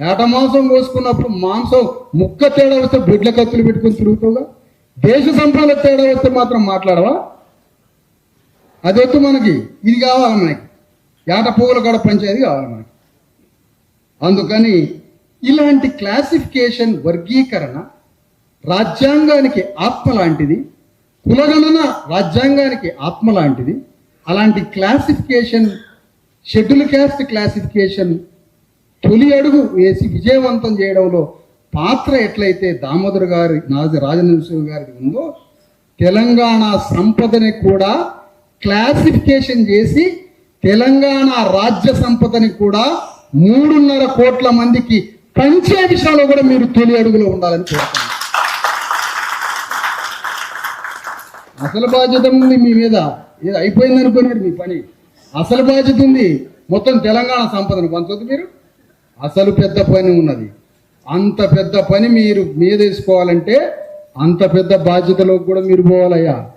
ఏట మాంసం కోసుకున్నప్పుడు మాంసం ముక్క తేడా వస్తే బిడ్ల కత్తులు పెట్టుకుని తిరుగుతావుగా? దేశ సంపద తేడా వస్తే మాత్రం మాట్లాడవా? అదొద్దు మనకి. ఇది కావాలి మనకి. ఏట పువ్వులు కూడా పంచేది కావాలి మనకి. అందుకని ఇలాంటి క్లాసిఫికేషన్ వర్గీకరణ రాజ్యాంగానికి ఆత్మ లాంటిది కులగణన రాజ్యాంగానికి ఆత్మ లాంటిది అలాంటి క్లాసిఫికేషన్ షెడ్యూల్ క్యాస్ట్ క్లాసిఫికేషన్ తొలి అడుగు వేసి విజయవంతం చేయడంలో పాత్ర ఎట్లయితే దామోదర్ గారి నాజ రాజనరసింహ గారికి ఉందో తెలంగాణ సంపదని కూడా క్లాసిఫికేషన్ చేసి తెలంగాణ రాజ్య సంపదని కూడా మూడున్నర కోట్ల మందికి పంచే విషయంలో కూడా మీరు తొలి అడుగులో ఉండాలని కోరుతున్నాను. అసలు బాధ్యత ఉంది మీ మీద. ఏదో అయిపోయింది అనుకున్నారు మీ పని. అసలు బాధ్యత ఉంది మొత్తం తెలంగాణ సంపదను పంచొద్దు మీరు. అసలు పెద్ద పని ఉన్నది. అంత పెద్ద పని మీరు మీద వేసుకోవాలంటే అంత పెద్ద బాధ్యతలోకి కూడా మీరు పోవాలయ్యా.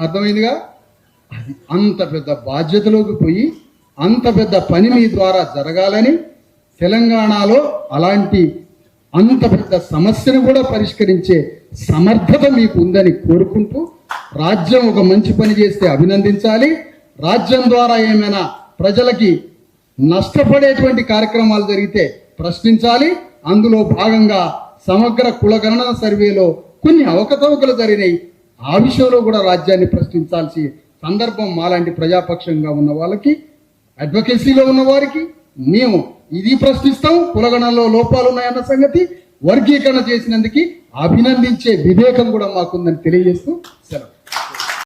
అర్థమైందిగా? అది అంత పెద్ద బాధ్యతలోకి పోయి అంత పెద్ద పని మీ ద్వారా జరగాలని తెలంగాణలో అలాంటి అంత పెద్ద సమస్యను కూడా పరిష్కరించే సమర్థత మీకు ఉందని కోరుకుంటూ రాజ్యం ఒక మంచి పని చేస్తే అభినందించాలి. రాజ్యం ద్వారా ఏమైనా ప్రజలకి నష్టపడేటువంటి కార్యక్రమాలు జరిగితే ప్రశ్నించాలి. అందులో భాగంగా సమగ్ర కులగణన సర్వేలో కొన్ని అవకతవకలు జరిగినాయి. ఆ విషయంలో కూడా రాజ్యాన్ని ప్రశ్నించాల్సి సందర్భం మాలాంటి ప్రజాపక్షంగా ఉన్న వాళ్ళకి అడ్వకేసీలో ఉన్న వారికి మేము ఇది ప్రశ్నిస్తాం కులగణంలో లోపాలు ఉన్నాయన్న సంగతి వర్గీకరణ చేసినందుకు అభినందించే వివేకం కూడా మాకుందని తెలియజేస్తూ సెలవు.